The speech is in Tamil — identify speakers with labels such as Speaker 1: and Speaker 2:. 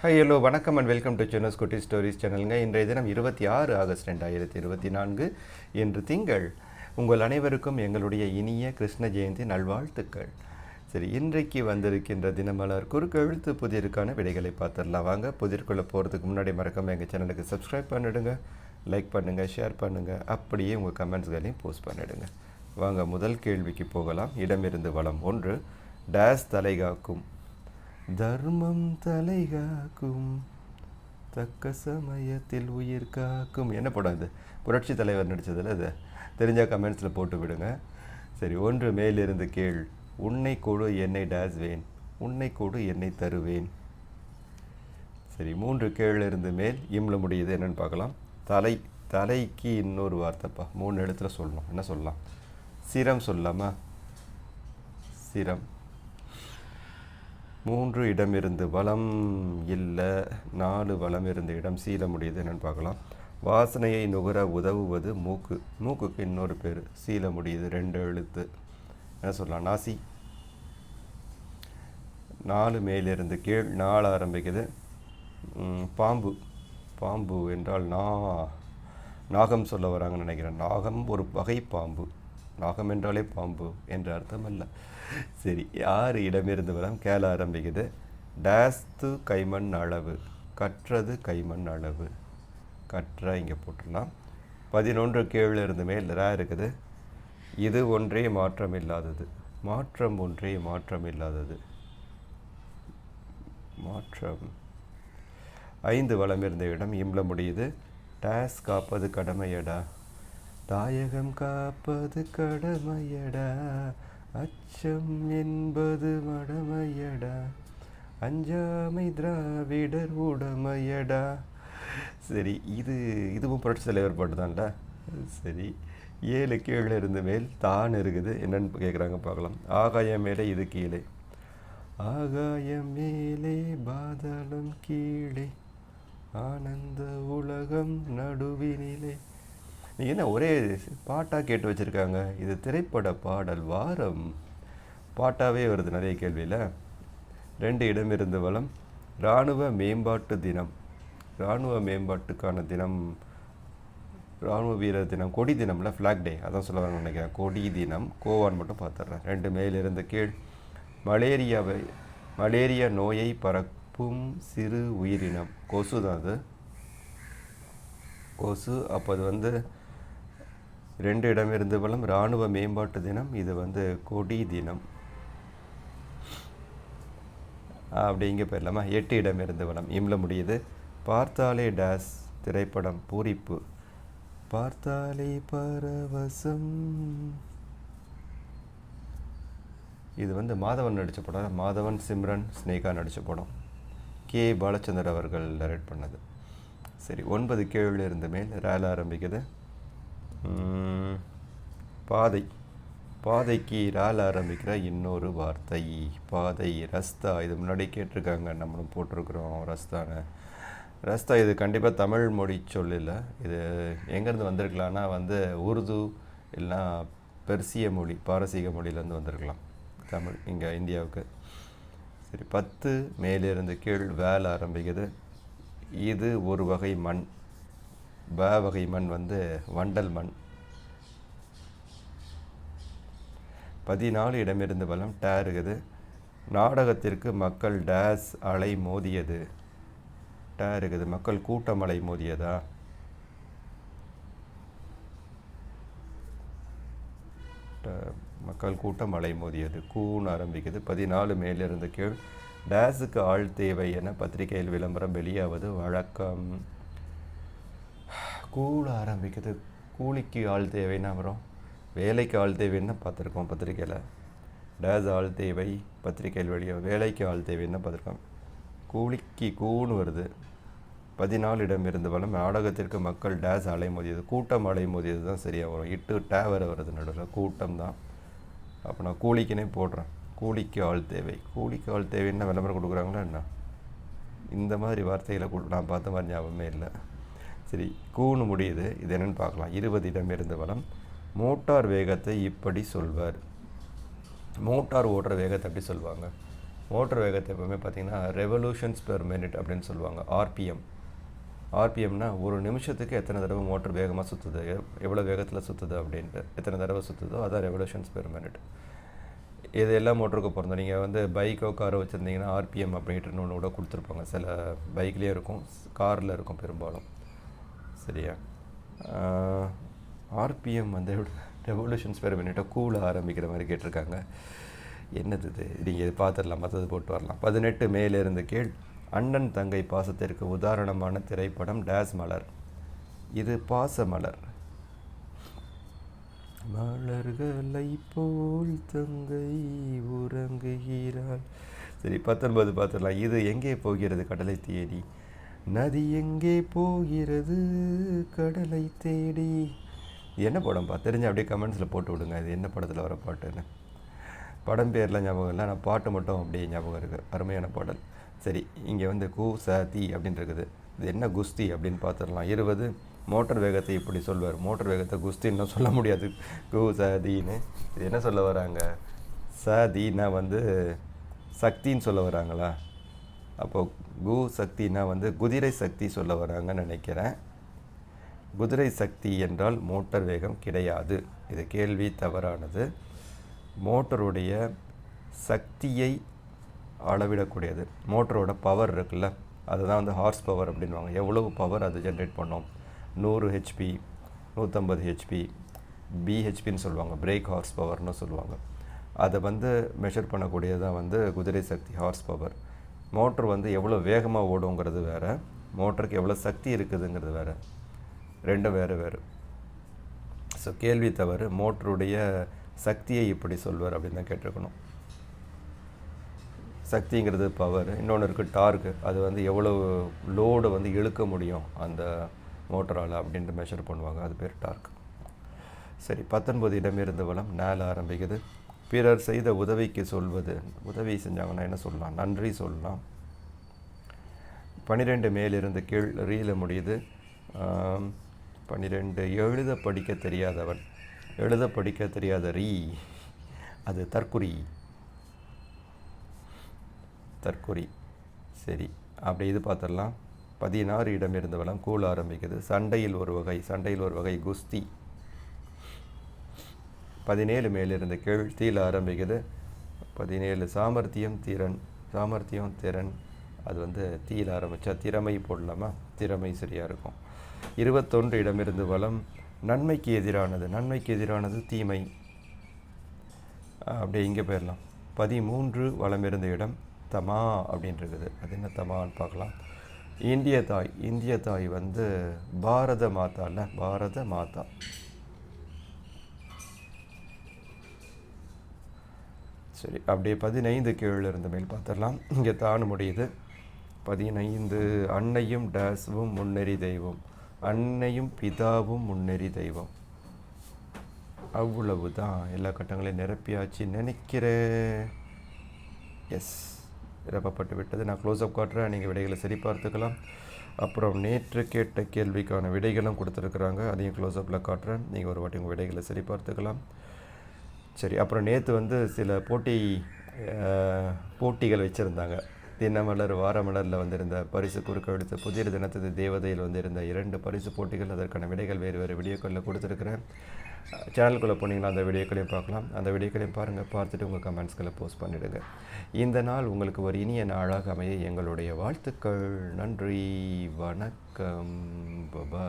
Speaker 1: ஹை ஹலோ வணக்கம் அண்ட் வெல்கம் டு சென்னஸ் குட்டி ஸ்டோரிஸ் சேனலுங்க இன்றைய தினம் இருபத்தி ஆறு ஆகஸ்ட் ரெண்டாயிரத்தி இருபத்தி நான்கு. இன்று திங்கள். உங்கள் அனைவருக்கும் எங்களுடைய இனிய கிருஷ்ண ஜெயந்தி நல்வாழ்த்துக்கள். சரி இன்றைக்கு வந்திருக்கின்ற தினமலர் குறுக்கெழுத்து புதிருக்கான விடைகளை பார்த்துடலாம். வாங்க புதிர்க்குள்ளே போகிறதுக்கு முன்னாடி மறக்காமல் எங்கள் சேனலுக்கு சப்ஸ்கிரைப் பண்ணிடுங்க. லைக் பண்ணுங்கள் ஷேர் பண்ணுங்கள் அப்படியே உங்கள் கமெண்ட்ஸ்களையும் போஸ்ட் பண்ணிடுங்க. வாங்க முதல் கேள்விக்கு போகலாம். இடமிருந்து வளம் ஒன்று. டேஸ் தலைகாக்கும் தர்மம் தலை காக்கும். தக்க சமயத்தில் உயிர் காக்கும். என்ன படம் இது? புரட்சி தலைவர் நடித்ததில் அது தெரிஞ்ச கமெண்ட்ஸில் போட்டு விடுங்க. சரி ஒன்று மேலிருந்து கீழ். உன்னை கொடு என்னை டாஸ் வேன் உன்னை கொடு என்னை தருவேன். சரி மூன்று கீழிருந்து மேல். இம்ல முடியுது என்னென்னு பார்க்கலாம். தலை தலைக்கு இன்னொரு வார்த்தைப்பா. மூணு இடத்துல சொல்லணும். என்ன சொல்லலாம்? சிரம் சொல்லாமா சிரம். மூன்று இடம் இருந்து வளம் இல்லை நாலு வளம் இருந்த இடம் சீல முடியுது என்னன்னு பார்க்கலாம். வாசனையை நுகர உதவுவது மூக்கு மூக்குக்கு இன்னொரு பேர் சீல முடியுது ரெண்டு எழுத்து. என்ன சொல்லலாம்? நாசி. நாலு மேலிருந்து கீழ் நாலு ஆரம்பிக்குது. பாம்பு. பாம்பு என்றால் நா நாகம் சொல்ல வராங்கன்னு நினைக்கிறேன். நாகம் ஒரு வகை பாம்பு. நாகம் என்றாலே பாம்பு என்ற அர்த்தம் அல்ல. சரி யார் இடமிருந்து வரம்? கேள ஆரம்பிக்குது. டேஸ்து கைமண் அளவு. கற்றது கைமண் அளவு. கற்ற இங்கே போட்டுடலாம். பதினொன்று கீழே இருந்து மேல் ரா இருக்குது. இது ஒன்றே மாற்றம் இல்லாதது. மாற்றம் ஒன்றே மாற்றம் இல்லாதது. மாற்றம். ஐந்து வளம் இருந்த இடம் இம்ல முடியுது. டேஸ் காப்பது கடமையடா. தாயகம் காப்பது கடமையடா. அச்சம் என்பது மடமையடா அஞ்சாமை திராவிடர் உடமையடா. சரி இது இதுவும் புரட்சி தலைவர் பாட்டு தான்டா சரி ஏழு கீழே இருந்து மேல் தான் இருக்குது. என்னன்னு கேட்குறாங்க பார்க்கலாம். ஆகாயம் மேலே இது கீழே. ஆகாயம் மேலே பாதாளம் கீழே. ஆனந்த உலகம் நடுவினிலே. நீ என்ன ஒரே பாட்டாக கேட்டு வச்சுருக்காங்க? இது திரைப்பட பாடல் வாரம். பாட்டாகவே வருது நிறைய கேள்வியில். ரெண்டு இடம் இருந்த வளம். இராணுவ மேம்பாட்டு தினம். இராணுவ மேம்பாட்டுக்கான தினம். இராணுவ வீரர் தினம். கொடி தினம்ல ஃப்ளாக் டே அதான் சொல்ல வரேன்னு நினைக்கிறேன். கொடி தினம். கோவான் மட்டும் பார்த்துட்றேன் ரெண்டு மேலிருந்த கீழ். மலேரியாவை மலேரியா நோயை பரப்பும் சிறு உயிரினம். கொசு தான் அது. கொசு அப்போ அது வந்து ரெண்டு இடம் இருந்து வளம் இராணுவ மேம்பாட்டு தினம் இது வந்து கொடி தினம். அப்படி இங்கே போயிடலாமா? எட்டு இடம் இருந்து வளம் இம்ல முடியுது. பார்த்தாலே டேஸ் திரைப்படம் பூரிப்பு. பார்த்தாலே பரவசம். இது வந்து மாதவன் நடித்த படம். மாதவன் சிம்ரன் ஸ்னேகா நடித்த படம். கே. பாலச்சந்தர் அவர்கள் டைரக்ட் பண்ணது. சரி ஒன்பது கீழ் இருந்து மேல் ரேல ஆரம்பிக்குது. பாதை. பாதைக்கு ரால் ஆரம்பிக்கிற இன்னொரு வார்த்தை. பாதை ரஸ்தா. இது முன்னாடி கேட்டிருக்காங்க. நம்மளும் போட்டிருக்கிறோம் ரஸ்தான்னு. ரஸ்தா இது கண்டிப்பாக தமிழ் மொழி சொல் இல்லை இது எங்கேருந்து வந்திருக்கலாம்னா வந்து உருது இல்லைனா பெர்சிய மொழி பாரசீக மொழியிலேருந்து வந்திருக்கலாம். தமிழ் இங்கே இந்தியாவுக்கு. சரி பத்து மேலிருந்து கீழ் வேலை ஆரம்பிக்குது. இது ஒரு வகை மண். ப வகை மண் வந்து வண்டல் மண் பதினாலு இடமிருந்து பலம் டே இருக்குது. நாடகத்திற்கு மக்கள் டேஸ் அலை மோதியது. டே இருக்குது. மக்கள் கூட்டம் அலை மோதியதா? மக்கள் கூட்டம் அலை மோதியது. கூன்னு ஆரம்பிக்குது. பதினாலு மேலிருந்து கீழ். டேஸுக்கு ஆள் தேவை என பத்திரிகையில் விளம்பரம் வெளியாவது வழக்கம். கூழ ஆரம்பிக்குது கூலிக்கு ஆள் தேவைன்னா வரும் வேலைக்கு ஆள் தேவைன்னு பார்த்துருக்கோம் பத்திரிக்கையில். டேஸ் ஆள் தேவை பத்திரிக்கையில் வெளியே வேலைக்கு ஆள் தேவைன்னு பார்த்துருக்கோம். கூலிக்கு கூன்னு வருது. பதினாலு இடம் இருந்து வளம் நாடகத்திற்கு மக்கள் டேஸ் அலைமோதியது கூட்டம் அலைமோதியது தான் சரியாக வரும். இட்டு டே வர வருது நடுவில். கூட்டம் தான். அப்போ நான் கூலிக்குனே போடுறேன். கூலிக்கு ஆள் தேவை. கூலிக்கு ஆள் தேவைன்னா விளம்பரம் கொடுக்குறாங்களா என்ன? இந்த மாதிரி வார்த்தைகளை கொடு- நான் பார்த்த மாதிரி ஞாபகமே இல்லை. சரி கூணு முடியுது. இது என்னென்னு பார்க்கலாம். இருபது இடம் இருந்து வளம் மோட்டார் வேகத்தை இப்படி சொல்வார். மோட்டார் ஓடுற வேகத்தை அப்படி சொல்லுவாங்க மோட்டர் வேகத்தை எப்போவுமே பார்த்தீங்கன்னா ரெவல்யூஷன்ஸ் பெர் மினிட் அப்படின்னு சொல்லுவாங்க. ஆர்பிஎம் ஆர்பிஎம்னா ஒரு நிமிஷத்துக்கு எத்தனை தடவை மோட்டர் வேகமாக சுற்றுது எவ்வளோ வேகத்தில் சுற்றுது அப்படின்ட்டு. எத்தனை தடவை சுற்றுதோ அதான் ரெவல்யூஷன்ஸ் பெர் மினிட் இது எல்லா மோட்டருக்கு பிறந்தோம் நீங்கள் வந்து பைக்கோ காரோ வச்சுருந்தீங்கன்னா ஆர்பிஎம் அப்படின்ட்டு ஒன்று கூட கொடுத்துருப்பாங்க. சில பைக்லேயே இருக்கும் காரில் இருக்கும் பெரும்பாலும். சரியா? ஆர்பிஎம் வந்து ரெவல்யூஷன்ஸ் பெர் மினிட்டை கூல ஆரம்பிக்கிற மாதிரி கேட்டிருக்காங்க. என்னது இது? நீங்கள் இது பார்த்துடலாம் மற்றது போட்டு வரலாம். பதினெட்டு மேலிருந்து கீழ் அண்ணன் தங்கை பாசத்திற்கு உதாரணமான திரைப்படம் டேஸ் மலர். இது பாச மலர். மலர்களை போல் தங்கை உறங்குகிறாள். சரி பத்தொன்பது பார்த்துடலாம். இது எங்கே போகிறது? கடலை தேடி நதி எங்கே போகிறது? கடலை தேடி. என்ன படம்ப்பா தெரிஞ்ச அப்படியே கமெண்ட்ஸில் போட்டு விடுங்க. இது என்ன படத்தில் வர பாட்டுன்னு. படம் பேரில் ஞாபகம் இல்லை. ஆனால் பாட்டு மட்டும் அப்படியே ஞாபகம் இருக்குது அருமையான பாடல். சரி இங்கே வந்து கு ச தி அப்படின்னு இருக்குது. இது என்ன குஸ்தி அப்படின்னு பார்த்துடலாம் இருபது மோட்டர் வேகத்தை இப்படி சொல்வார். மோட்டர் வேகத்தை குஸ்தின்னு சொல்ல முடியாது. கு ச இது என்ன சொல்ல வராங்க? ச தீனா வந்து சக்தின்னு சொல்ல வராங்களா? அப்போது கு சக்தினா வந்து குதிரை சக்தி சொல்ல வராங்கன்னு நினைக்கிறேன். குதிரை சக்தி என்றால் மோட்டார் வேகம் கிடையாது. இது கேள்வி தவறானது. மோட்டருடைய சக்தியை அளவிடக்கூடியது. மோட்டரோட பவர் இருக்குல்ல அதுதான் வந்து ஹார்ஸ் பவர் அப்படின்வாங்க எவ்வளவு பவர் அது ஜென்ரேட் பண்ணோம்? நூறு ஹெச்பி நூற்றம்பது ஹெச்பி பிஹெச்பின்னு சொல்லுவாங்க. பிரேக் ஹார்ஸ் பவர்னு சொல்லுவாங்க. அதை வந்து மெஷர் பண்ணக்கூடியது தான் வந்து குதிரை சக்தி ஹார்ஸ் பவர் மோட்ரு வந்து எவ்வளோ வேகமாக ஓடுங்கிறது வேறு மோட்டருக்கு எவ்வளோ சக்தி இருக்குதுங்கிறது வேறு. ரெண்டும் வேறு வேறு. ஸோ கேள்வி தவறு மோட்டருடைய சக்தியை இப்படி சொல்வார் அப்படின்னு தான் கேட்டிருக்கணும். சக்திங்கிறது பவர் இன்னொன்று இருக்குது டார்க்கு அது வந்து எவ்வளோ லோடு வந்து இழுக்க முடியும் அந்த மோட்டரால் அப்படின்ட்டு மெஷர் பண்ணுவாங்க. அது பேர் டார்க் சரி பத்தொன்பது இடமிருந்து வளம் நேல ஆரம்பிக்குது. பிறர் செய்த உதவிக்கு சொல்வது. உதவி செஞ்சாங்கன்னா என்ன சொல்லலாம்? நன்றி சொல்லலாம். பன்னிரெண்டு மேலிருந்து கீழ் ரீல முடியுது. பன்னிரெண்டு எழுத படிக்க தெரியாதவன். எழுத படிக்க தெரியாத ரீ அது தற்குறி. தற்குறி. சரி அப்படி இது பார்த்துடலாம். பதினாறு இடம் இருந்தவெல்லாம் கூழ ஆரம்பிக்குது. சண்டையில் ஒரு வகை சண்டையில் ஒரு வகை குஸ்தி. பதினேழு மேலிருந்து கீழ் தீல ஆரம்பிக்குது. பதினேழு சாமர்த்தியம் திறன் சாமர்த்தியம் திறன். அது வந்து தீயில் ஆரம்பித்தா திறமை போடலாமா? திறமை சரியாக இருக்கும். இருபத்தொன்று இடமிருந்து வளம். நன்மைக்கு எதிரானது. நன்மைக்கு எதிரானது தீமை. அப்படியே இங்கே போயிடலாம். பதிமூன்று வளம் இருந்த இடம் தமா அப்படின்றது இருக்குது அது என்ன தமான்னு பார்க்கலாம். இந்திய தாய் இந்திய தாய் வந்து பாரத மாதா இல்லை பாரத மாதா. சரி அப்படியே பதினைந்து கீழே இருந்த மேல் பார்த்துடலாம். இங்கே தான் முடியுது. பதினைந்து அன்னையும் டேஸ்வும் முன்னெறி தெய்வம். அன்னையும் பிதாவும் முன்னெறி தெய்வம். அவ்வளவு தான் எல்லா கட்டங்களையும் நிரப்பியாச்சு. நினைக்கிறேன். எஸ் நிரப்பப்பட்டு விட்டது. நான் க்ளோஸ்அப் காட்டுறேன். நீங்கள் விடைகளை சரி பார்த்துக்கலாம். அப்புறம் நேற்று கேட்ட கேள்விக்கான விடைகளும் கொடுத்துருக்குறாங்க. அதையும் க்ளோஸ்அப்பில் காட்டுறேன். நீங்கள் ஒரு வாட்டி உங்கள் விடைகளை சரி பார்த்துக்கலாம். சரி அப்புறம் நேற்று வந்து சில போட்டி போட்டிகள் வச்சுருந்தாங்க. தினமலர் வாரமலரில் வந்திருந்த பரிசு குறுக்கெழுத்து புதிய தினத்தது தேவதையில் வந்திருந்த இரண்டு பரிசு போட்டிகள் அதற்கான விடைகள் வேறு வேறு வீடியோக்களில் கொடுத்துருக்குறேன். சேனலுக்குள்ளே போனீங்கன்னா அந்த வீடியோக்களையும் பார்க்கலாம். அந்த வீடியோக்களையும் பாருங்கள் பார்த்துட்டு உங்கள் கமெண்ட்ஸ்களை போஸ்ட் பண்ணிவிடுங்க இந்த நாள் உங்களுக்கு ஒரு இனிய நாளாக அமைய எங்களுடைய வாழ்த்துக்கள். நன்றி வணக்கம் பபா